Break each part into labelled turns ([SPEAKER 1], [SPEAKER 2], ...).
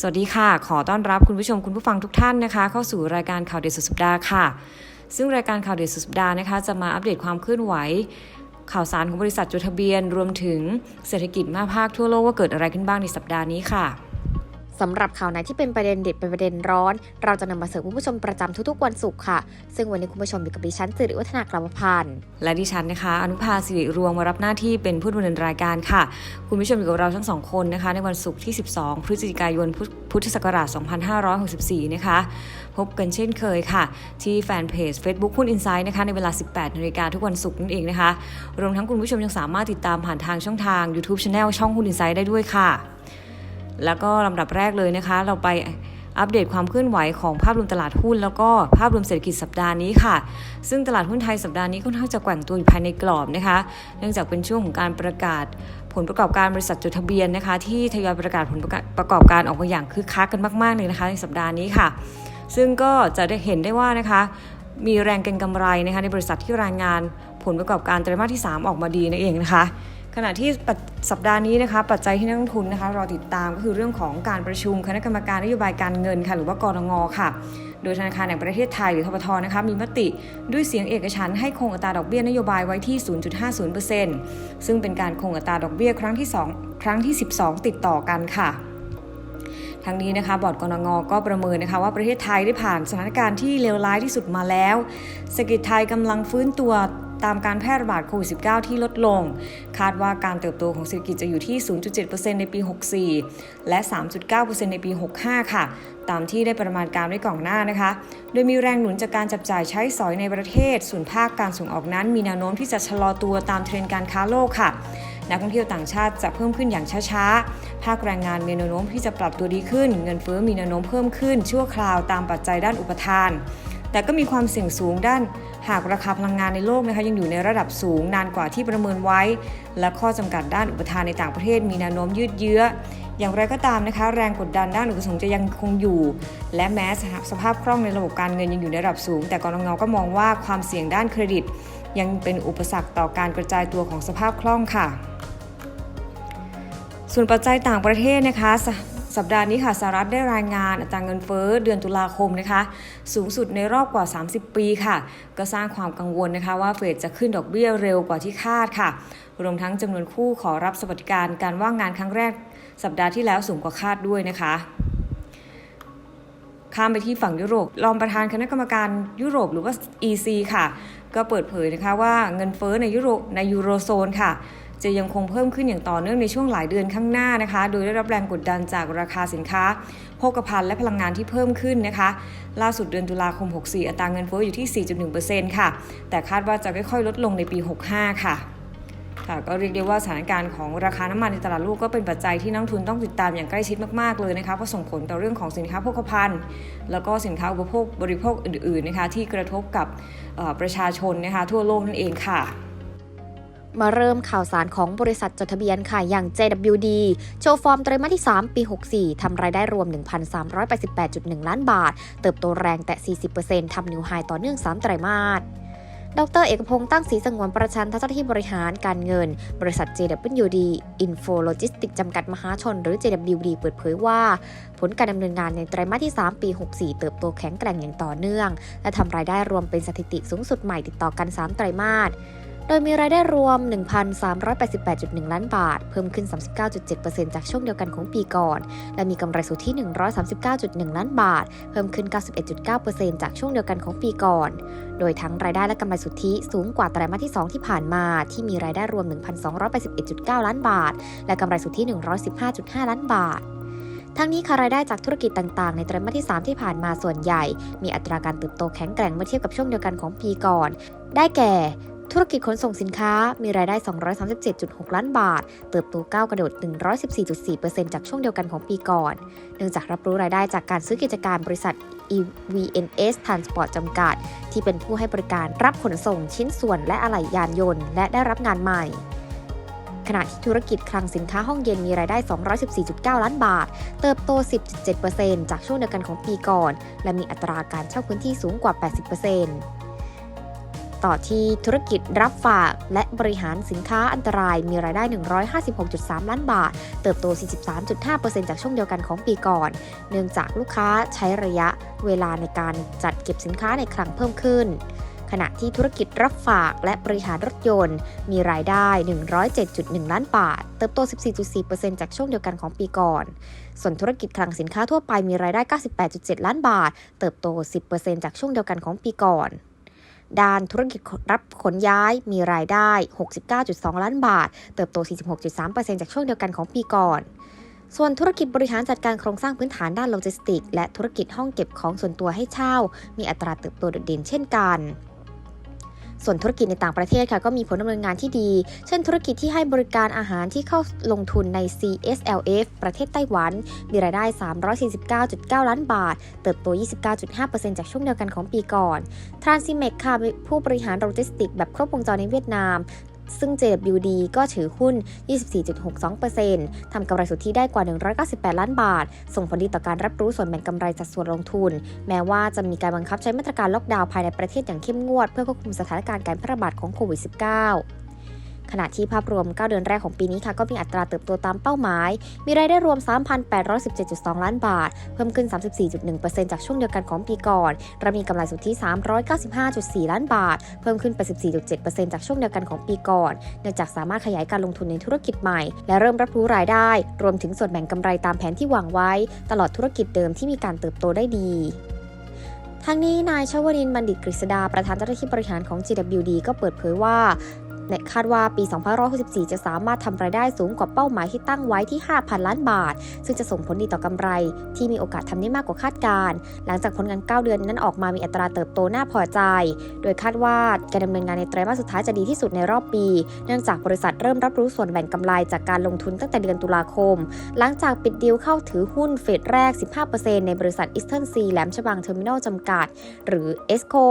[SPEAKER 1] สวัสดีค่ะ ขอต้อนรับคุณผู้ชมคุณผู้ฟังทุกท่านนะคะ เข้าสู่รายการข่าวเด็ดสุดสัปดาห์ค่ะ ซึ่งรายการข่าวเด็ดสุดสัปดาห์นะคะ จะมาอัปเดตความเคลื่อนไหว ข่าวสารของบริษัทจดทะเบียน รวมถึงเศรษฐกิจมาภาคทั่วโลกว่าเกิดอะไรขึ้นบ้างในสัปดาห์นี้ค่ะ
[SPEAKER 2] สำหรับข่าวไหนที่เป็นประเด็นเด็ดเป็นประเด็นร้อน เราจะนำมาเสิร์ฟคุณผู้ชมประจำทุกๆวันศุกร์ค่ะ ซึ่งวันนี้คุณผู้ชมอยู่กับดิฉันสิริวัฒนากรรมพันธ์
[SPEAKER 1] และดิฉันนะคะ อนุภาสิริรวงมารับหน้าที่เป็นผู้ดำเนินรายการค่ะ คุณผู้ชมอยู่กับเราทั้งสองคนนะคะ ในวันศุกร์ที่ 12 พฤศจิกายนพุทธพุทธศักราช 2564 นะคะ พบกันเช่นเคยค่ะ ที่แฟนเพจ Facebook หุ้นอินไซด์นะคะในเวลา 18นาฬิกาทุกวันศุกร์นั่นเองนะคะรวมทั้งคุณผู้ชมยังสามารถติดตามผ่านทางช่องทาง YouTube Channel ช่องหุ้นอินไซด์ได้ด้วยค่ะ แล้วก็ลำดับแรกเลยนะคะ เราไปอัปเดตความเคลื่อนไหวของภาพรวมตลาดหุ้น แล้วก็ภาพรวมเศรษฐกิจสัปดาห์นี้ค่ะ ซึ่งตลาดหุ้นไทยสัปดาห์นี้ค่อนข้างจะแกว่งตัวอยู่ภายในกรอบนะคะ เนื่องจากเป็นช่วงของการประกาศผลประกอบการบริษัทจดทะเบียนนะคะ ที่ทยอยประกาศผลประกาศประกอบการออกมาอย่างคึกคักกันมาก ๆ เลยนะคะ ในสัปดาห์นี้ค่ะ ซึ่งก็จะได้เห็นได้ว่านะคะ มีแรงเก็งกำไรนะคะในบริษัทที่รายงานผลประกอบการไตรมาสที่ 3 ออกมาดีนั่นเองนะคะ ขณะที่สัปดาห์นี้นะคะปัจจัยที่นักลงทุนนะคะรอติดตามก็คือเรื่องของการประชุมคณะกรรมการนโยบายการเงินค่ะหรือว่ากรงงค่ะ โดยธนาคารแห่งประเทศไทยหรือธปทนะคะมีมติด้วยเสียงเอกฉันให้คงอัตราดอกเบี้ยนโยบายไว้ที่ 0.50%ซึ่งเป็นการคงอัตราดอกเบี้ยครั้งที่ 2 ครั้งที่ 12 ติดต่อกันค่ะทั้งนี้นะคะบอร์ดกรงงก็ประเมินนะคะว่าประเทศไทยได้ผ่านสถานการณ์ที่เลวร้ายที่สุดมาแล้วเศรษฐกิจไทยกำลังฟื้นตัว ตามการแพร่ระบาดโควิด -19 ที่ลดลง คาดว่าการเติบโตของเศรษฐกิจจะอยู่ที่ 0.7%ในปี 64 และ 3.9%ในปี 65 ค่ะ ตามที่ได้ประมาณการไว้ก่อนหน้านะคะ โดยมีแรงหนุนจากการจับจ่ายใช้สอยในประเทศ ส่วนภาคการส่งออกนั้นมีแนวโน้มที่จะชะลอตัวตามเทรนด์การค้าโลกค่ะนักท่องเที่ยวต่างชาติจะเพิ่มขึ้นอย่างช้าๆ ภาคแรงงานมีแนวโน้มที่จะปรับตัวดีขึ้น เงินเฟ้อมีแนวโน้มเพิ่มขึ้น ชั่วคราวตามปัจจัยด้านอุปทาน แต่ก็มีความเสี่ยงสูงด้าน หากราคาพลังงานในโลกนะคะยังอยู่ในระดับสูงนานกว่าที่ประเมินไว้ และข้อจำกัดด้านอุปทานในต่างประเทศมีแนวโน้มยืดเยื้อ อย่างไรก็ตามนะคะ แรงกดดันด้านอุปสงค์จะยังคงอยู่ และแม้สภาพคล่องในระบบการเงินยังอยู่ในระดับสูง แต่กรงงก็มองว่าความเสี่ยงด้านเครดิต ยังเป็นอุปสรรคต่อการกระจายตัวของสภาพคล่องค่ะ ส่วนปัจจัยต่างประเทศนะคะ สัปดาห์นี้ค่ะสหรัฐได้รายงานอัตราเงินเฟ้อเดือนตุลาคมนะคะ สูงสุดในรอบกว่า 30 ปีค่ะ ก็สร้างความกังวลนะคะว่าเฟดจะขึ้นดอกเบี้ยเร็วกว่าที่คาดค่ะ รวมทั้งจำนวนคู่ขอรับสวัสดิการการว่างงานครั้งแรก สัปดาห์ที่แล้วสูงกว่าคาดด้วยนะคะข้ามไปที่ฝั่งยุโรป รองประธานคณะกรรมการยุโรปหรือว่า EC ค่ะ ก็เปิดเผยนะคะว่าเงินเฟ้อในยุโรปในยูโรโซนค่ะ จะยังคงเพิ่มขึ้นอย่างต่อเนื่องในช่วงหลายเดือนข้างหน้านะคะ โดยได้รับแรงกดดันจากราคาสินค้าโภคภัณฑ์และพลังงานที่เพิ่มขึ้นนะคะ ล่าสุดเดือนตุลาคม 64 อัตราเงินเฟ้ออยู่ที่ 4.1%ค่ะ แต่คาดว่าจะค่อยๆ ลดลงในปี 65 ค่ะค่ะก็เรียกได้ว่าสถานการณ์ของราคาน้ำมันในตลาดโลกก็เป็นปัจจัยที่นักทุนต้องติดตามอย่างใกล้ชิดมากๆเลยนะคะเพราะส่งผลต่อเรื่องของสินค้าโภคภัณฑ์ แล้วก็สินค้าอุปโภคบริโภคอื่นๆนะคะที่กระทบกับประชาชนนะคะทั่วโลกนั่นเองค่ะ
[SPEAKER 2] มาเริ่มข่าวสารของบริษัทจดทะเบียนค่ะ อย่าง JWD โชว์ฟอร์มไตรมาสที่ 3 ปี 64 ทำรายได้รวม 1,388.1 ล้านบาท เติบโตแรงแต่ 40%ทำนิวไฮต่อเนื่อง 3 ไตรมาสดรเอกพงศ์ตั้งศรีสงวนประชันทัศนที่บริหารการเงิน บริษัท JWD Info Logistics จำกัดมหาชน หรือ JWD เปิดเผยว่า ผลการดำเนินงานในไตรมาสที่ 3 ปี 64 เติบโตแข็งแกร่งอย่างต่อเนื่อง และทำรายได้รวมเป็นสถิติสูงสุดใหม่ติดต่อกัน 3 ไตรมาส โดยมีรายได้รวม 1,388.1 ล้านบาท เพิ่มขึ้น 39.7%จากช่วงเดียวกันของปีก่อน และมีกำไรสุทธิ 139.1 ล้านบาท เพิ่มขึ้น 91.9%จากช่วงเดียวกันของปีก่อน โดยทั้งรายได้และกำไรสุทธิสูงกว่าไตรมาสที่ 2 ที่ผ่านมา ที่มีรายได้รวม 1,281.9 ล้านบาท และกำไรสุทธิ 115.5 ล้านบาททั้งนี้ค่ะรายได้จากธุรกิจต่างๆ ในไตรมาสที่ 3 ที่ผ่านมาส่วนใหญ่ มีอัตราการเติบโตแข็งแกร่งเมื่อเทียบกับช่วงเดียวกันของปีก่อน ได้แก่ ธุรกิจขนส่งสินค้ามีรายได้ 237.6 ล้านบาท เติบโตก้าวกระโดด 114.4%จากช่วงเดียวกันของปีก่อน เนื่องจากรับรู้รายได้จากการซื้อกิจการบริษัท EVNS Transport จำกัด ที่เป็นผู้ให้บริการรับขนส่งชิ้นส่วนและอะไหล่ยานยนต์ และได้รับงานใหม่ขณะที่ธุรกิจคลังสินค้าห้องเย็นมีรายได้ 214.9 ล้านบาท เติบโต 10.7%จากช่วงเดียวกันของปีก่อน และมีอัตราการเช่าพื้นที่สูงกว่า 80% ต่อที่ธุรกิจรับฝาก และบริหารสินค้าอันตรายมีรายได้ 156.3 ล้านบาท เติบโต 43.5%จากช่วงเดียวกันของปีก่อน เนื่องจากลูกค้าใช้ระยะเวลาในการจัดเก็บสินค้าในคลังเพิ่มขึ้นขณะที่ธุรกิจรับฝากและบริหารรถยนต์ มีรายได้ 107.1 ล้านบาท เติบโต 14.4%จากช่วงเดียวกันของปีก่อน ส่วนธุรกิจคลังสินค้าทั่วไปมีรายได้ 98.7 ล้านบาท เติบโต 10%จากช่วงเดียวกันของปีก่อน ด้านธุรกิจรับขนย้ายมีรายได้ 69.2 ล้านบาท เติบโต 46.3%จากช่วงเดียวกันของปีก่อนส่วนธุรกิจบริหารจัดการโครงสร้างพื้นฐานด้านโลจิสติกส์และธุรกิจห้องเก็บของส่วนตัวให้เช่า มีอัตราเติบโตโดดเด่นเช่นกัน ส่วนธุรกิจในต่างประเทศค่ะก็มีผลดำเนินงานที่ดี เช่นธุรกิจที่ให้บริการอาหารที่เข้าลงทุนใน CSLF ประเทศไต้หวัน มีรายได้ 349.9 ล้านบาท เติบโต 29.5%จากช่วงเดียวกันของปีก่อน Transimec ค่ะผู้บริหารโลจิสติกแบบครบวงจรในเวียดนาม ซึ่ง JWD ก็ถือหุ้น 24.62%ทำกำไรสุทธิได้กว่า 198 ล้านบาท ส่งผลดีต่อการรับรู้ส่วนแบ่งกำไรจากส่วนลงทุน แม้ว่าจะมีการบังคับใช้มาตรการล็อกดาวน์ภายในประเทศอย่างเข้มงวด เพื่อควบคุมสถานการณ์การแพร่ระบาดของโควิด -19 ขณะที่ภาพรวม 9 เดือนแรกของปีนี้ค่ะก็มีอัตราเติบโตตามเป้าหมาย มีรายได้รวม 3,817.2 ล้านบาท เพิ่มขึ้น 34.1%จากช่วงเดียวกันของปีก่อนและมีกำไรสุทธิ 395.4 ล้านบาท เพิ่มขึ้น84.7%จากช่วงเดียวกันของปีก่อน เนื่องจากสามารถขยายการลงทุนในธุรกิจใหม่ และเริ่มรับรู้รายได้ รวมถึงส่วนแบ่งกำไรตามแผนที่วางไว้ ตลอดธุรกิจเดิมที่มีการเติบโตได้ดีทั้งนี้นายชวรินบัณฑิตกฤษดาประธานเจ้าหน้าที่บริหารของ GWD ก็เปิดเผยว่า และคาดว่าปี 2564 จะสามารถทำรายได้สูงกว่าเป้าหมายที่ตั้งไว้ที่ 5,000 ล้านบาท ซึ่งจะส่งผลดีต่อกำไร ที่มีโอกาสทำได้มากกว่าคาดการณ์หลังจากผลงาน 9 เดือนนั้นออกมามีอัตราเติบโตน่าพอใจ โดยคาดว่าการดำเนินงานในไตรมาสสุดท้ายจะดีที่สุดในรอบปี เนื่องจากบริษัทเริ่มรับรู้ส่วนแบ่งกำไรจากการลงทุนตั้งแต่เดือนตุลาคม หลังจากปิดดีลเข้าถือหุ้นเฟสแรก 15%ในบริษัท Eastern Sea แหลมฉบังเทอร์มินอลจำกัด หรือ ESCO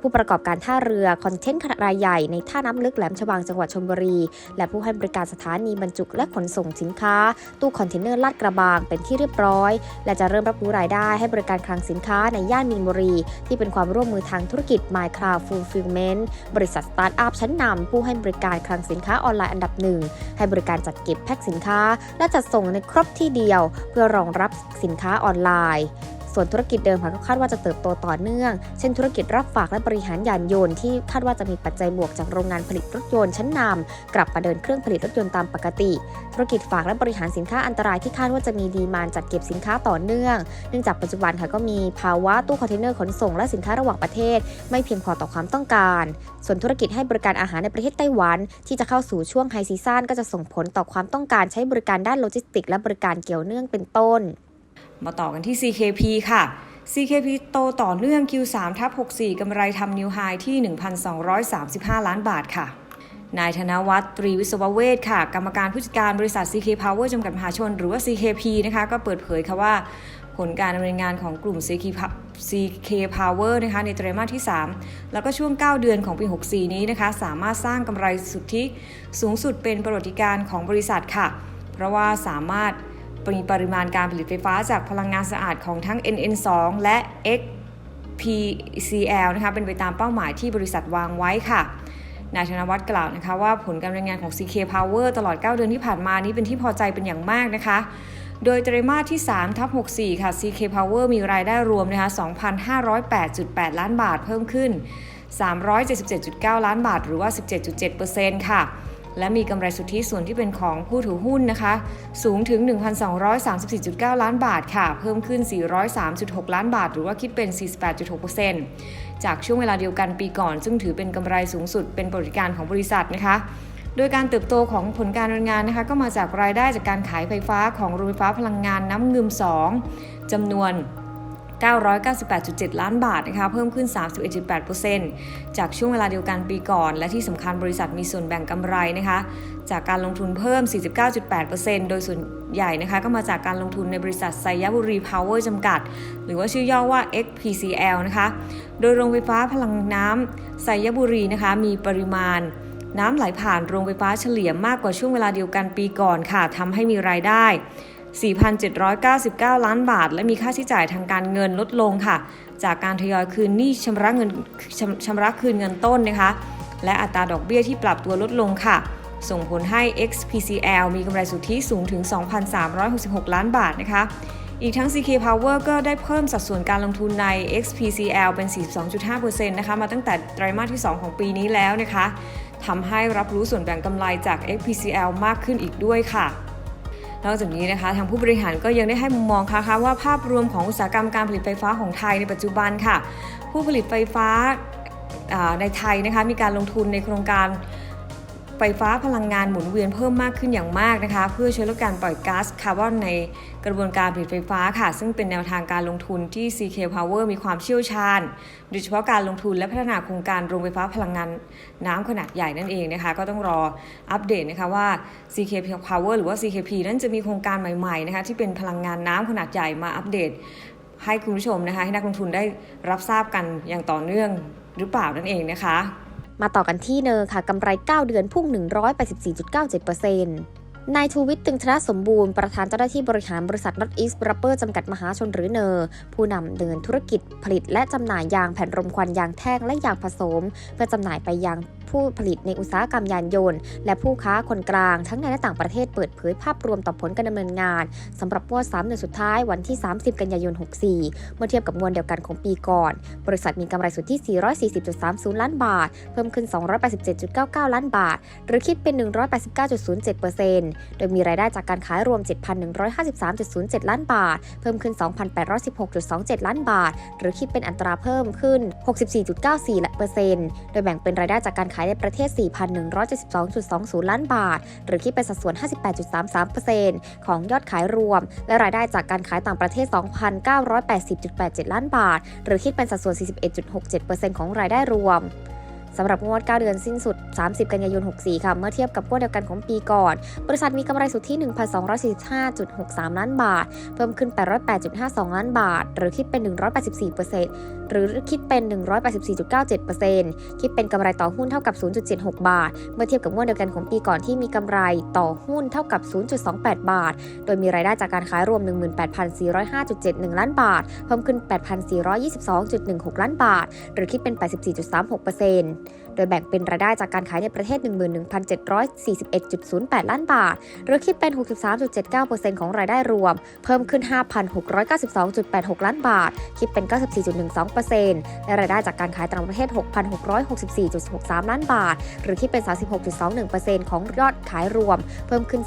[SPEAKER 2] ผู้ประกอบการท่าเรือคอนเทนต์ขนาดรายใหญ่ในท่าน้ำลึกแหลมฉบังจังหวัดชลบุรี และผู้ให้บริการสถานีบรรจุและขนส่งสินค้า ตู้คอนเทนเนอร์ลาดกระบังเป็นที่เรียบร้อย และจะเริ่มรับรู้รายได้ให้บริการคลังสินค้าในย่านมีนบุรี ที่เป็นความร่วมมือทางธุรกิจ My Cloud Fulfillment บริษัทสตาร์ทอัพชั้นนำผู้ให้บริการคลังสินค้าออนไลน์อันดับหนึ่งให้บริการจัดเก็บแพ็คสินค้า และจัดส่งในครบที่เดียว เพื่อรองรับสินค้าออนไลน์ ส่วนธุรกิจเดิมค่ะก็คาดว่าจะเติบโตต่อเนื่อง เช่นธุรกิจรับฝากและบริหารยานยนต์ที่คาดว่าจะมีปัจจัยบวกจากโรงงานผลิตรถยนต์ชั้นนำกลับมาเดินเครื่องผลิตรถยนต์ตามปกติ ธุรกิจฝากและบริหารสินค้าอันตรายที่คาดว่าจะมีดีมานจัดเก็บสินค้าต่อเนื่อง เนื่องจากปัจจุบันค่ะก็มีภาวะตู้คอนเทนเนอร์ขนส่งและสินค้าระหว่างประเทศ ไม่เพียงพอต่อความต้องการ ส่วนธุรกิจให้บริการอาหารในประเทศไต้หวัน ที่จะเข้าสู่ช่วงไฮซีซั่นก็จะส่งผลต่อความต้องการใช้บริการด้านโลจิสติก และบริการเกี่ยวเนื่องเป็นต้น
[SPEAKER 1] มาต่อกันที่ CKP ค่ะ CKP โตต่อเนื่อง Q3 ทับ64กำไรทำนิวไฮที่ 1,235 ล้านบาทค่ะนายธนวัฒน์ตรีวิศวเวทค่ะ กรรมการผู้จัดการบริษัท CK Power จำกัดมหาชน หรือว่า CKP นะคะ ก็เปิดเผยค่ะว่า ผลการดำเนินงานของกลุ่ม CK Pa- CK Power นะคะ ในไตรมาสที่ 3 แล้วก็ช่วง 9 เดือนของปี 64 นี้นะคะ สามารถสร้างกำไรสุทธิสูงสุดเป็นประวัติการของบริษัทค่ะ เพราะว่าสามารถ มีปริมาณการผลิตไฟฟ้าจากพลังงานสะอาดของทั้ง NN2 และ XPCL นะคะเป็นไปตามเป้าหมายที่บริษัทวางไว้ค่ะนายธนวัฒน์กล่าวนะคะว่าผลการดำเนินงานของ CK Power ตลอด 9 เดือนที่ผ่านมานี้เป็นที่พอใจเป็นอย่างมากนะคะ โดยไตรมาสที่3ทับ64 ค่ะ CK Power มีรายได้รวมนะคะ 2,508.8 ล้านบาทเพิ่มขึ้น 377.9 ล้านบาทหรือว่า 17.7%ค่ะ และมีกำไรสุทธิส่วนที่เป็นของผู้ถือหุ้นนะคะ สูงถึง 1,234.9 ล้านบาทค่ะ เพิ่มขึ้น 403.6 ล้านบาท หรือว่าคิดเป็น 48.6%จากช่วงเวลาเดียวกันปีก่อน ซึ่งถือเป็นกำไรสูงสุดเป็นบริการของบริษัทนะคะโดยการเติบโตของผลการดำเนินงานนะคะ ก็มาจากรายได้จากการขายไฟฟ้าของโรงไฟฟ้าพลังงานน้ำเงืม2จำนวน 998.7 ล้านบาทนะคะเพิ่มขึ้น 31.8%จากช่วงเวลาเดียวกันปีก่อน และที่สำคัญบริษัทมีส่วนแบ่งกำไรนะคะจากการลงทุนเพิ่ม 49.8%โดยส่วนใหญ่นะคะก็มาจากการลงทุนในบริษัทไซยบุรีพาวเวอร์จำกัด หรือว่าชื่อย่อว่า XPCL นะคะโดยโรงไฟฟ้าพลังน้ำไซยบุรีนะคะมีปริมาณน้ำไหลผ่านโรงไฟฟ้าเฉลี่ยมากกว่าช่วงเวลาเดียวกันปีก่อนค่ะทำให้มีรายได้ 4,799 ล้านบาท และมีค่าใช้จ่ายทางการเงินลดลงค่ะ จากการทยอยคืนหนี้ชำระเงินชำชำระคืนเงินต้นนะคะ และอัตราดอกเบี้ยที่ปรับตัวลดลงค่ะ ส่งผลให้ XPCL มีกำไรสุทธิสูงถึง 2,366 ล้านบาทนะคะอีกทั้ง CK Power ก็ได้เพิ่มสัดส่วนการลงทุนใน XPCL เป็น 42.5%นะคะมาตั้งแต่ไตรมาสที่ 2 ของปีนี้แล้วนะคะทำให้รับรู้ส่วนแบ่งกำไรจาก XPCL มากขึ้นอีกด้วยค่ะ นอกจากนี้นะคะทางผู้บริหารก็ยังได้ให้มุมมองค่ะคะว่าภาพรวมของอุตสาหกรรมการผลิตไฟฟ้าของไทยในปัจจุบันค่ะ ผู้ผลิตไฟฟ้าอ่าในไทยนะคะมีการลงทุนในโครงการไฟฟ้าพลังงานหมุนเวียนเพิ่มมากขึ้นอย่างมากนะคะ เพื่อช่วยลดการปล่อยก๊าซคาร์บอนใน กระบวนการผลิตไฟฟ้าค่ะ ซึ่งเป็นแนวทางการลงทุนที่ CK Power มีความเชี่ยวชาญ โดยเฉพาะการลงทุนและพัฒนาโครงการโรงไฟฟ้าพลังงานน้ำขนาดใหญ่นั่นเองนะคะ ก็ต้องรออัปเดตนะคะว่า CK Power หรือว่า CKP นั้นจะมีโครงการใหม่ๆนะคะที่เป็นพลังงานน้ำขนาดใหญ่มาอัปเดต ให้คุณผู้ชมนะคะให้นักลงทุนได้รับทราบกันอย่างต่อเนื่องหรือเปล่านั่นเองนะคะ
[SPEAKER 2] มาต่อกันที่เนอร์ค่ะกำไร 9 เดือนพุ่ง 184.97% นายชูวิทย์ตึงธนสมบูรณ์ประธานเจ้าหน้าที่บริหารบริษัท Not East Rubber จำกัดมหาชนหรือเนอร์ผู้นำเดินธุรกิจผลิตและจำหน่ายยางแผ่นรมควันยางแท่งและยางผสม เพื่อจำหน่ายไปยัง ผู้ผลิตในอุตสาหกรรมยานยนต์ และผู้ค้าคนกลางทั้งในและต่างประเทศเปิดเผยภาพรวมต่อผลการดำเนินงานสำหรับงวด3เดือนสุดท้ายวันที่ 30 กันยายน 64 เมื่อเทียบกับงวดเดียวกันของปีก่อน บริษัทมีกำไรสุทธิ 440.30 ล้านบาท เพิ่มขึ้น 287.99 ล้านบาท หรือคิดเป็น 189.07%โดยมีรายได้จากการขายรวม 7,153.07 ล้านบาท เพิ่มขึ้น 2,816.27 ล้านบาท หรือคิดเป็นอัตราเพิ่มขึ้น 64.94%โดยแบ่งเป็นรายได้จากการขายในประเทศ 4,172.20 ล้านบาท หรือคิดเป็นสัดส่วน 58.33%ของยอดขายรวม และรายได้จากการขายต่างประเทศ 2,980.87 ล้านบาท หรือคิดเป็นสัดส่วน 41.67%ของรายได้รวมสำหรับงวด 9 เดือนสิ้นสุด 30 กันยายน 64 ค่ะ เมื่อเทียบกับงวดเดียวกันของปีก่อน บริษัทมีกำไรสุทธิ 1,245.63 ล้านบาท เพิ่มขึ้น 808.52 ล้านบาท หรือคิดเป็น 184% หรือคิดเป็น 184.97%คิดเป็นกำไรต่อหุ้นเท่ากับ 0.76 บาท เมื่อเทียบกับงวดเดียวกันของปีก่อนที่มีกำไรต่อหุ้นเท่ากับ 0.28 บาท โดยมีรายได้จากการขายรวม 18,405.71 ล้านบาท เพิ่มขึ้น 8,422.16 ล้านบาท หรือคิดเป็น 84.36% โดยแบ่งเป็นรายได้จากการขายในประเทศ 11,741.08 ล้านบาท หรือคิดเป็น 63.79%ของรายได้รวม เพิ่มขึ้น 5,692.86 ล้านบาท คิดเป็น 94.12%และรายได้จากการขายต่างประเทศ 6,664.63 ล้านบาท หรือคิดเป็น 36.21%ของยอดขายรวม เพิ่มขึ้น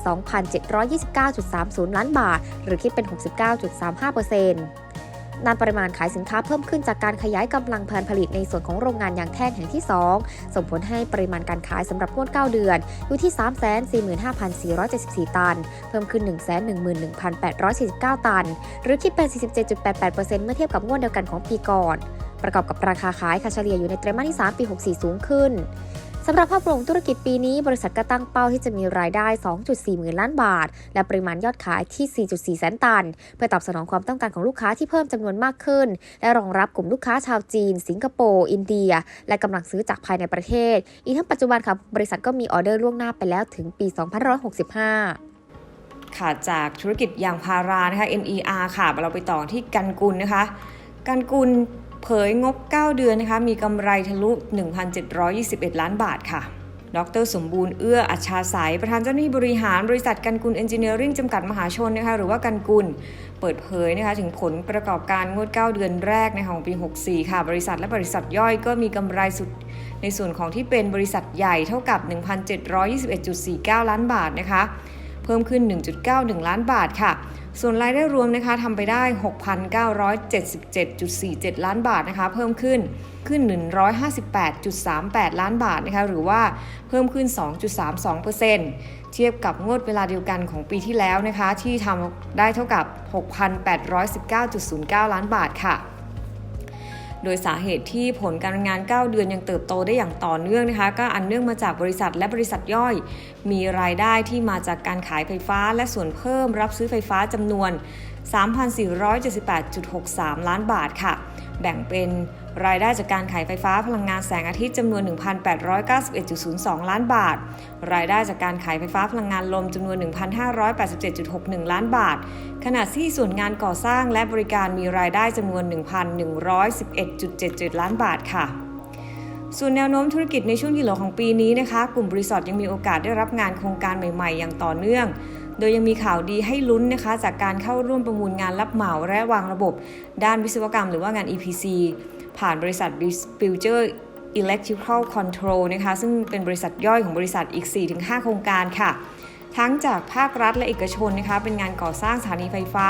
[SPEAKER 2] 2,729.30 ล้านบาท หรือคิดเป็น 69.35%นา นั้นปริมาณขายสินค้าเพิ่มขึ้นจากการขยายกำลังการผลิตในส่วนของโรงงานยางแท่งแห่งที่ 2 ส่งผลให้ปริมาณการขายสำหรับงวด 9 เดือน อยู่ที่ 345,474 ตัน เพิ่มขึ้น 111,849 ตัน หรือคิดเป็น 47.88%เมื่อเทียบกับงวดเดียวกันของปีก่อน ประกอบกับราคาขายค่ะเฉลี่ยอยู่ในไตรมาสที่ 3 ปี 64 สูงขึ้น สำหรับภาพรวมธุรกิจปีนี้บริษัทก็ตั้งเป้าที่จะมีรายได้ 2.4 หมื่นล้านบาท และปริมาณยอดขายที่ 4.4 แสนตัน เพื่อตอบสนองความต้องการของลูกค้าที่เพิ่มจำนวนมากขึ้น และรองรับกลุ่มลูกค้าชาวจีน สิงคโปร์อินเดีย และกำลังซื้อจากภายในประเทศ อีกทั้งปัจจุบันค่ะบริษัทก็มีออเดอร์ล่วงหน้าไปแล้วถึงปี 2565
[SPEAKER 1] ค่ะจากธุรกิจยางพารานะคะ NER ค่ะ เราไปต่อที่กันกุลนะคะ กันกุล เผยงบ 9 เดือนนะคะมีกำไรทะลุ 1,721 ล้านบาทค่ะดรสมบูรณ์เอื้ออัชชาสายประธานเจ้าหน้าที่บริหารบริษัทกันกุลเอนจิเนียริ่งจำกัดมหาชนนะคะหรือว่ากันกุลเปิดเผยนะคะถึงผลประกอบการงวด 9 เดือนแรกในของปี 64 ค่ะ บริษัทและบริษัทย่อยก็มีกำไรสุดในส่วนของที่เป็นบริษัทใหญ่เท่ากับ 1,721.49 ล้านบาทนะคะ เพิ่มขึ้น 1.91 ล้านบาทค่ะ ส่วนรายได้รวมนะคะทำไปได้ 6,977.47 ล้านบาทนะคะ เพิ่มขึ้นขึ้น 158.38 ล้านบาทนะคะ หรือว่าเพิ่มขึ้น 2.32%เทียบกับงวดเวลาเดียวกันของปีที่แล้วนะคะ ที่ทำได้เท่ากับ 6,819.09 ล้านบาทค่ะ โดยสาเหตุที่ผลการดำเนินงาน 9 เดือนยังเติบโตได้อย่างต่อเนื่องนะคะ ก็อันเนื่องมาจากบริษัทและบริษัทย่อย มีรายได้ที่มาจากการขายไฟฟ้า และส่วนเพิ่มรับซื้อไฟฟ้าจำนวน 3,478.63 ล้านบาทค่ะ แบ่งเป็น รายได้จากการขายไฟฟ้าพลังงานแสงอาทิตย์จำนวน 1,891.02 ล้านบาท รายได้จากการขายไฟฟ้าพลังงานลมจำนวน 1,587.61 ล้านบาท ขณะที่ส่วนงานก่อสร้างและบริการมีรายได้จำนวน 1,111.77 ล้านบาทค่ะส่วนแนวโน้มธุรกิจในช่วงที่เหลือของปีนี้นะคะ กลุ่มบริษัทยังมีโอกาสได้รับงานโครงการใหม่ๆ อย่างต่อเนื่อง โดยยังมีข่าวดีให้ลุ้นนะคะ จากการเข้าร่วมประมูลงานรับเหมาและวางระบบ ด้านวิศวกรรมหรือว่างาน EPC ผ่านบริษัท Future Electrical Control นะคะซึ่งเป็นบริษัทย่อยของบริษัทอีก 4-5 โครงการค่ะ ทั้งจากภาครัฐและเอกชนนะคะเป็นงานก่อสร้างสถานีไฟฟ้า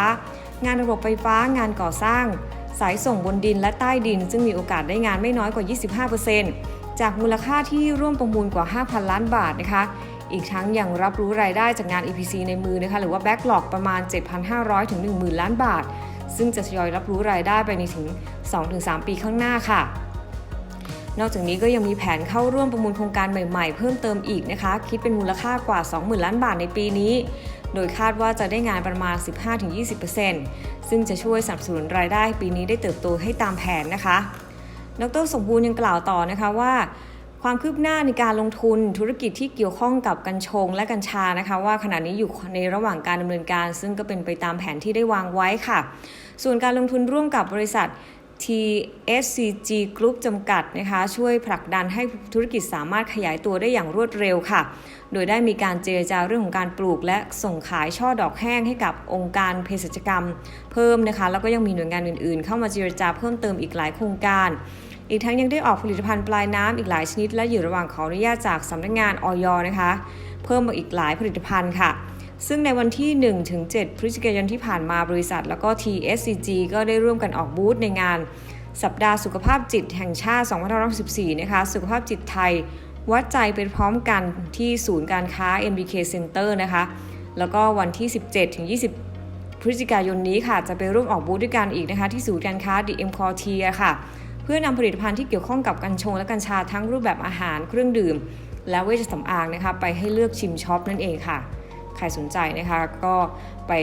[SPEAKER 1] งานระบบไฟฟ้างานก่อสร้าง สายส่งบนดินและใต้ดิน ซึ่งมีโอกาสได้งานไม่น้อยกว่า 25%จากมูลค่าที่ร่วมประมูลกว่า 5,000 ล้านบาทนะคะอีกทั้งยังรับรู้รายได้จากงาน EPC ในมือนะคะหรือว่า Backlog ประมาณ 7,500 ถึง 10,000 ล้านบาท ซึ่งจะทยอยรับรู้รายได้ไปในถึง 2-3 ปีข้างหน้าค่ะ นอกจากนี้ก็ยังมีแผนเข้าร่วมประมูลโครงการใหม่ๆ เพิ่มเติมอีกนะคะ คิดเป็นมูลค่ากว่า 20,000 ล้านบาทในปีนี้ โดยคาดว่าจะได้งานประมาณ 15-20%ซึ่งจะช่วยสนับสนุนรายได้ปีนี้ได้เติบโตให้ตามแผนนะคะ ดรสมบูรณ์ยังกล่าวต่อนะคะว่า ความคืบหน้าในการลงทุนธุรกิจที่เกี่ยวข้องกับกัญชงและกัญชานะคะ ว่าขณะนี้อยู่ในระหว่างการดำเนินการ ซึ่งก็เป็นไปตามแผนที่ได้วางไว้ค่ะ ส่วนการลงทุนร่วมกับบริษัท TSCG Group จำกัดนะคะช่วยผลักดันให้ธุรกิจสามารถขยายตัวได้อย่างรวดเร็วค่ะ โดยได้มีการเจรจาเรื่องของการปลูก และส่งขายช่อดอกแห้งให้กับองค์การเภสัชกรรม เพิ่มนะคะแล้วก็ยังมีหน่วยงานอื่นๆ เข้ามาเจรจาเพิ่มเติมอีกหลายโครงการ อีกทั้งยังได้ออกผลิตภัณฑ์ปลายน้ำอีกหลายชนิด และอยู่ระหว่างขออนุญาตจากสำนักงานออยนะคะ เพิ่มมาอีกหลายผลิตภัณฑ์ค่ะ ซึ่งในวันที่ 1-7 พฤศจิกายนที่ผ่านมาบริษัท แล้วก็ TSCG ก็ได้ร่วมกันออกบูธในงาน สัปดาห์สุขภาพจิตแห่งชาติ 2564 นะคะ สุขภาพจิตไทย วัดใจไปพร้อมกันที่ศูนย์การค้า MBK Center นะคะ แล้วก็วันที่ 17ถึง20พฤศจิกายนนี้ค่ะ จะไปร่วมออกบูธด้วยกันอีกนะคะ ที่ศูนย์การค้า DM c o r t i e r ค่ะ เพื่อนำผลิตภัณฑ์ที่เกี่ยวข้องกับกัญชงและกัญชาทั้งรูปแบบอาหารเครื่องดื่ม และเวชสำอางนะคะไปให้เลือกชิมช็อปนั่นเองค่ะ ใครสนใจนะคะก็ไป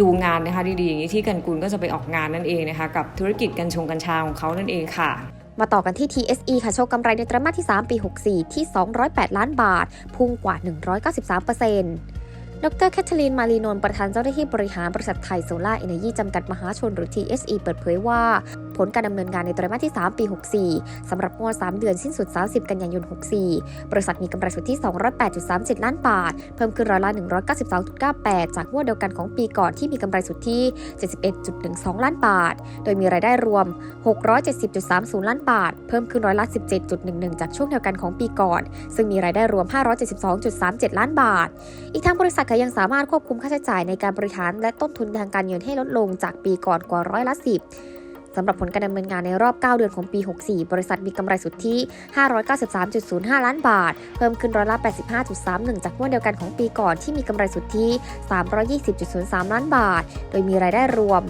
[SPEAKER 1] ดูงานนะคะดีๆอย่างนี้ที่กันกุลก็จะไปออกงานนั่นเองนะคะกับธุรกิจกัญชงกัญชาของเขานั่นเองค่ะ
[SPEAKER 2] มาต่อกันที่ TSE ค่ะ โชว์กำไรในไตรมาสที่ 3 ปี 64 ที่ 208 ล้านบาท พุ่งกว่า 193% ดรแคทเธอรีน มารีนนท์ประธานเจ้าหน้าที่บริหารบริษัทไทยโซล่าเอเนจีจำกัดมหาชนหรือ TSE เปิดเผยว่า ผลการดำเนินงานในไตรมาสที่ 3 ปี 64 สำหรับงวด 3 เดือนสิ้นสุด 30 กันยายน 64 บริษัทมีกำไรสุทธิ 208.37 ล้านบาท เพิ่มขึ้นร้อยละ 192.98 จากงวดเดียวกันของปีก่อนที่มีกำไรสุทธิ 71.12 ล้านบาท โดยมีรายได้รวม 670.30 ล้านบาท เพิ่มขึ้นร้อยละ 17.11 จากช่วงเดียวกันของปีก่อน ซึ่งมีรายได้รวม 572.37 ล้านบาท อีกทั้งบริษัทก็ยังสามารถควบคุมค่าใช้จ่ายในการบริหาร และต้นทุนทางการเงินให้ลดลงจากปีก่อนกว่าร้อยละ10สำหรับผลการดำเนินงานในรอบ 9 เดือนของปี 64 บริษัทมีกำไรสุทธิ 593.05 ล้านบาท เพิ่มขึ้นร้อยละ 85.31 จากงวดเดียวกันของปีก่อนที่มีกำไรสุทธิ 320.03 ล้านบาท โดยมีรายได้รวม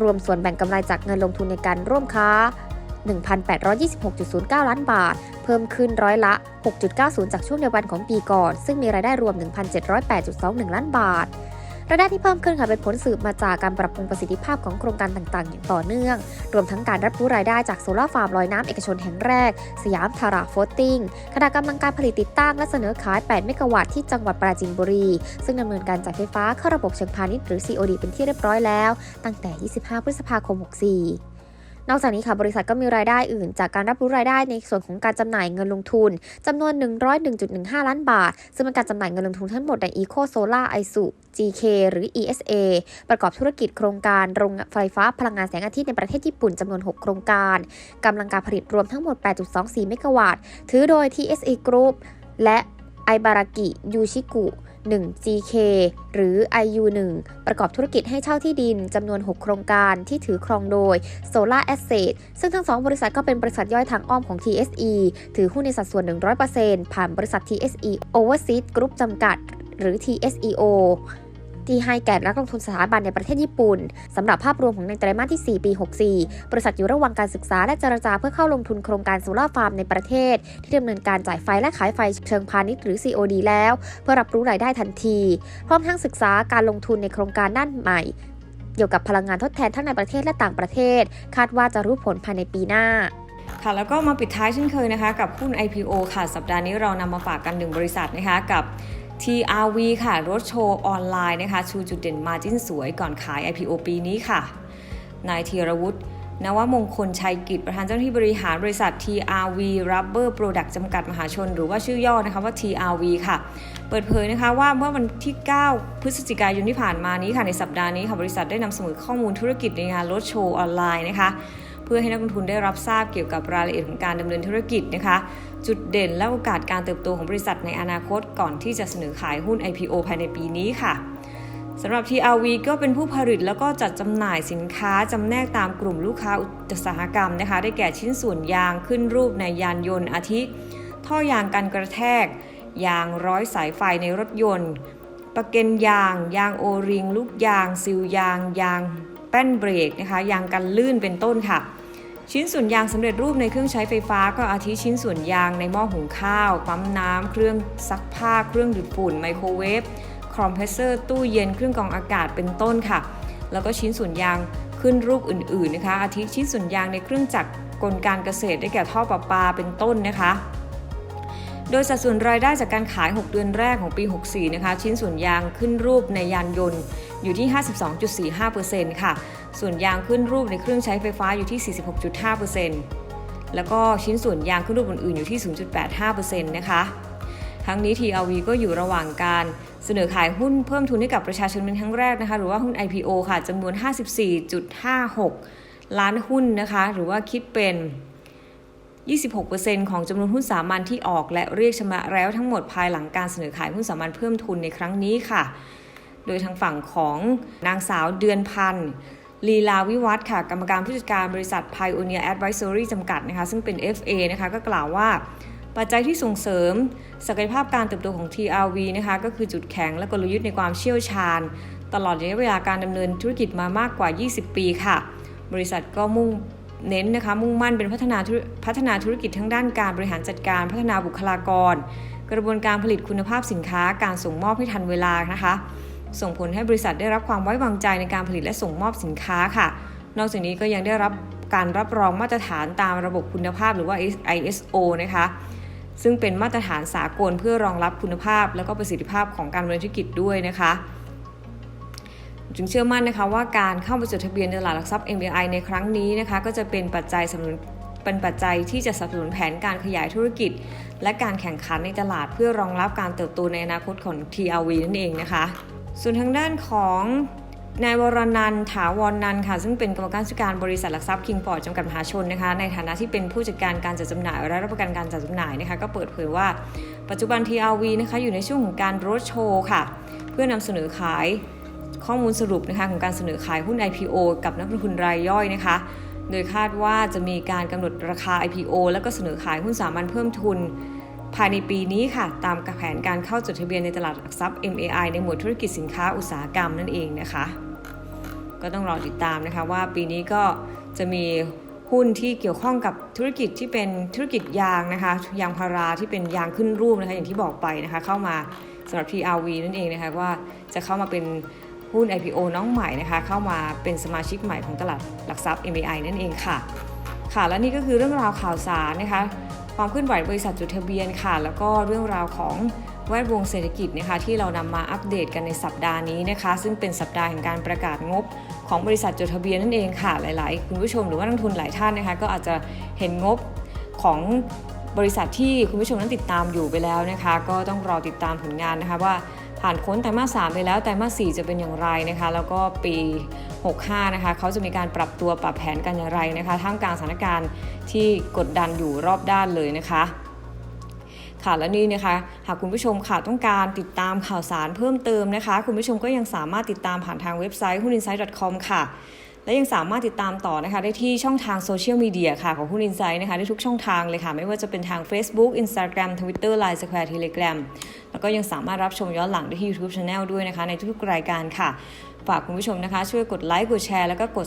[SPEAKER 2] รวมส่วนแบ่งกำไรจากเงินลงทุนในการร่วมค้า 1,826.09 ล้านบาท เพิ่มขึ้นร้อยละ 6.90 จากช่วงเดียวกันของปีก่อน ซึ่งมีรายได้รวม 1,708.21 ล้านบาทรายได้ที่เพิ่มขึ้นค่ะเป็นผลสืบมาจากการปรับปรุงประสิทธิภาพของโครงการต่างๆ อย่างต่อเนื่อง รวมทั้งการรับรู้รายได้จากโซลาร์ฟาร์มลอยน้ำเอกชนแห่งแรก สยามทาราโฟตติ้งขณะกำลังการผลิตติดตั้งและเสนอขาย 8 เมกะวัตต์ที่จังหวัดปราจีนบุรี ซึ่งดำเนินการจ่ายไฟฟ้าเข้าระบบเชิงพาณิชย์หรือ COD เป็นที่เรียบร้อยแล้ว ตั้งแต่ 25 พฤษภาคม 64 นอกจากนี้ค่ะบริษัทก็มีรายได้อื่น จากการรับรู้รายได้ในส่วนของการจำหน่ายเงินลงทุนจำนวน 101.15 ล้านบาท ซึ่งเป็นการจำหน่ายเงินลงทุนทั้งหมดใน Eco Solar i s u GK หรือ ESA ประกอบธุรกิจโครงการโรงไฟฟ้าพลังงานแสงอาทิตย์ในประเทศญี่ปุ่นจำนวน 6 โครงการกำลังการผลิตรวมทั้งหมด 8.24 เมกะวัตต์ ถือโดย TSE Group และไอบารากิยูชิกุ 1 GK หรือ IU1 ประกอบธุรกิจให้เช่าที่ดินจำนวน 6 โครงการที่ถือครองโดย Solar Asset ซึ่งทั้งสองบริษัทก็เป็นบริษัทย่อยทางอ้อมของ TSE ถือหุ้นในสัดส่วน 100%ผ่านบริษัท TSE Overseas Group จำกัด หรือ TSEO ที่ให้แก่นักลงทุนสถาบันในประเทศญี่ปุ่นสำหรับภาพรวมของในไตรมาสที่ 4 ปี 64 บริษัทอยู่ระหว่างการศึกษาและเจรจาเพื่อเข้าลงทุนโครงการโซลาร์ฟาร์มในประเทศ ที่ดำเนินการจ่ายไฟและขายไฟเชิงพาณิชย์หรือ COD แล้ว เพื่อรับรู้รายได้ทันที พร้อมทั้งศึกษาการลงทุนในโครงการด้านใหม่ เกี่ยวกับพลังงานทดแทนทั้งในประเทศและต่างประเทศ คาดว่าจะรู้ผลภายในปีหน้า
[SPEAKER 1] ค่ะแล้วก็มาปิดท้ายเช่นเคยนะคะ กับหุ้น IPO ค่ะ สัปดาห์นี้เรานำมาฝากกันหนึ่งบริษัทนะคะกับ TRV ค่ะ รถโชว์ออนไลน์นะคะ ชูจุดเด่นมาจิ้นสวยก่อนขาย IPO ปีนี้ค่ะ นายธีรวุฒินวมงคลชัยกิจ ประธานเจ้าหน้าที่บริหารบริษัท TRV Rubber Product จำกัดมหาชน หรือว่าชื่อย่อนะคะว่า TRV ค่ะ เปิดเผยนะคะว่าเมื่อวันที่ 9 พฤศจิกายนที่ผ่านมานี้ค่ะ ในสัปดาห์นี้ค่ะ บริษัทได้นำเสนอข้อมูลธุรกิจในงานรถโชว์ออนไลน์นะคะ เพื่อให้นักลงทุนได้รับทราบเกี่ยวกับรายละเอียดของการดำเนินธุรกิจนะคะ จุดเด่นและโอกาสการเติบโตของบริษัทในอนาคตก่อนที่จะเสนอขายหุ้น IPO ภายในปีนี้ค่ะสำหรับ TRV ก็เป็นผู้ผลิตแล้วก็จัดจำหน่ายสินค้าจำแนกตามกลุ่มลูกค้าอุตสาหกรรมนะคะ ได้แก่ชิ้นส่วนยางขึ้นรูปในยานยนต์อาทิ ท่อยางกันกระแทก ยางร้อยสายไฟในรถยนต์ ประเก็นยาง ยางโอริง ลูกยาง ซิลยาง ยาง แป้นเบรกนะคะยางกันลื่นเป็นต้นค่ะ ชิ้นส่วนยางสำเร็จรูปในเครื่องใช้ไฟฟ้า ก็อาทิชิ้นส่วนยางในหม้อหุงข้าว ปั๊มน้ำเครื่องซักผ้า เครื่องดูดฝุ่น ไมโครเวฟ คอมเพรสเซอร์ ตู้เย็น เครื่องกรองอากาศเป็นต้นค่ะ แล้วก็ชิ้นส่วนยางขึ้นรูปอื่นๆนะคะ อาทิชิ้นส่วนยางในเครื่องจักรกลการเกษตรได้แก่ท่อประปาเป็นต้นนะคะ โดยสัดส่วนรายได้จากการขาย 6 เดือนแรกของปี 64 นะคะ ชิ้นส่วนยางขึ้นรูปในยานยนต์อยู่ที่ 52.45%ค่ะ ส่วนยางขึ้นรูปในเครื่องใช้ไฟฟ้าอยู่ที่ 46.5%แล้วก็ชิ้นส่วนยางขึ้นรูปอื่นๆอยู่ที่ 0.85%นะคะทั้งนี้ TRV ก็อยู่ระหว่างการเสนอขายหุ้นเพิ่มทุนให้กับประชาชนเป็นครั้งแรกนะคะ หรือว่าหุ้น IPO ค่ะจำนวน 54.56 ล้านหุ้นนะคะ หรือว่าคิดเป็น 26%ของจำนวนหุ้นสามัญที่ออกและเรียกชำระแล้วทั้งหมดภายหลังการเสนอขายหุ้นสามัญเพิ่มทุนในครั้งนี้ค่ะ โดยทางฝั่งของนางสาวเดือนพันธ์ลีลาวิวัฒน์ค่ะ กรรมการผู้จัดการบริษัท Pioneer Advisory จำกัดนะคะ ซึ่งเป็น FA นะคะ ก็กล่าวว่า ปัจจัยที่ส่งเสริม ศักยภาพการเติบโตของ TRV นะคะ ก็คือจุดแข็งและกลยุทธ์ในความเชี่ยวชาญ ตลอดระยะเวลาการดำเนินธุรกิจมามากกว่า 20 ปีค่ะ บริษัทก็มุ่ง เน้นนะคะมุ่งมั่นเป็นพัฒนาพัฒนาธุรกิจทั้งด้านการบริหารจัดการพัฒนาบุคลากร กระบวนการผลิตคุณภาพสินค้าการส่งมอบให้ทันเวลานะคะ ส่งผลให้บริษัทได้รับความไว้วางใจในการผลิตและส่งมอบสินค้าค่ะ นอกจากนี้ก็ยังได้รับการรับรองมาตรฐานตามระบบคุณภาพหรือว่า ISO นะคะ ซึ่งเป็นมาตรฐานสากลเพื่อรองรับคุณภาพ และก็ประสิทธิภาพของการดำเนินธุรกิจด้วยนะคะ จึงเชื่อมั่นนะคะว่าการเข้ามาจดทะเบียนตลาดหลักทรัพย์ MBI ในครั้งนี้นะคะก็จะเป็นปัจจัยสนับสนุนเป็นปัจจัยที่จะสนับสนุนแผนการขยายธุรกิจ และการแข่งขันในตลาดเพื่อรองรับการเติบโตในอนาคตของ TRV นั่นเองนะคะ ส่วนทางด้านของนายวรนันท์ถาวรนันค่ะ ซึ่งเป็นกรรมการจัดการบริษัทหลักทรัพย์คิงพอร์ตจำกัดมหาชนนะคะ ในฐานะที่เป็นผู้จัดการการจัดจำหน่ายและรับประกันการจัดจำหน่ายนะคะก็เปิดเผยว่าปัจจุบัน TRV นะคะอยู่ในช่วงของการโรดโชว์ค่ะ เพื่อนำเสนอขาย ข้อมูลสรุปนะคะของการเสนอขายหุ้น IPO กับนักลงทุนรายย่อยนะคะ โดยคาดว่าจะมีการกำหนดราคา IPO แล้วก็เสนอขายหุ้นสามัญเพิ่มทุน ภายในปีนี้ค่ะ ตามแผนการเข้าจดทะเบียนในตลาดหลักทรัพย์ MAI ในหมวดธุรกิจสินค้าอุตสาหกรรมนั่นเองนะคะ ก็ต้องรอติดตามนะคะว่าปีนี้ก็จะมีหุ้นที่เกี่ยวข้องกับธุรกิจที่เป็นธุรกิจยางนะคะ ยางพาราที่เป็นยางขึ้นรูปนะคะอย่างที่บอกไปนะคะ เข้ามาสำหรับ TRV นั่นเองนะคะว่าจะเข้ามาเป็น หุ้น IPO น้องใหม่นะคะเข้ามาเป็นสมาชิกใหม่ของตลาดหลักทรัพย์ MAI นั่นเองค่ะ ค่ะและนี่ก็คือเรื่องราวข่าวสารนะคะความเคลื่อนไหวบริษัทจดทะเบียนค่ะ แล้วก็เรื่องราวของแวดวงเศรษฐกิจนะคะที่เรานำมาอัปเดตกันในสัปดาห์นี้นะคะ ซึ่งเป็นสัปดาห์แห่งการประกาศงบ ของบริษัทจดทะเบียนนั่นเองค่ะหลาย ๆ คุณผู้ชมหรือว่านักทุนหลายท่านนะคะก็อาจจะเห็นงบของบริษัทที่คุณผู้ชมนั้นติดตามอยู่ไปแล้วนะคะ ก็ต้องรอติดตามผลงานนะคะว่า ผ่านพ้นไตรมาส3ไปแล้วไตรมาส4จะเป็นอย่างไรนะคะ แล้วก็ปี 65 นะคะเขาจะมีการปรับตัวปรับแผนกันอย่างไรนะคะท่ามกลางสถานการณ์ที่กดดันอยู่รอบด้านเลยนะคะค่ะและนี่นะคะหากคุณผู้ชมค่ะต้องการติดตามข่าวสารเพิ่มเติมนะคะ คุณผู้ชมก็ยังสามารถติดตามผ่านทางเว็บไซต์ huninsight.com ค่ะ และยังสามารถติดตามต่อนะคะได้ที่ช่องทางโซเชียลมีเดียค่ะของคุณอินไซด์นะคะได้ทุกช่องทางเลยค่ะ ไม่ว่าจะเป็นทาง Facebook Instagram Twitter Line Square Telegram แล้วก็ยังสามารถรับชมย้อนหลังได้ที่ YouTube Channel ด้วยนะคะ ในทุกๆรายการค่ะ ฝากคุณผู้ชมนะคะ ช่วยกดไลค์กดแชร์แล้วก็กด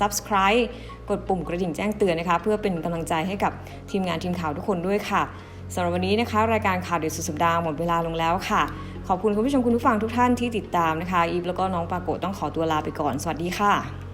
[SPEAKER 1] subscribe กดปุ่มกระดิ่งแจ้งเตือนนะคะ เพื่อเป็นกำลังใจให้กับทีมงานทีมข่าวทุกคนด้วยค่ะสำหรับวันนี้นะคะ รายการข่าวเด็ดสุดสัปดาห์หมดเวลาลงแล้วค่ะ ขอบคุณคุณผู้ชมคุณผู้ฟังทุกท่านที่ติดตามนะคะ อีฟแล้วก็น้องปาโกต้องขอตัวลาไปก่อน สวัสดีค่ะ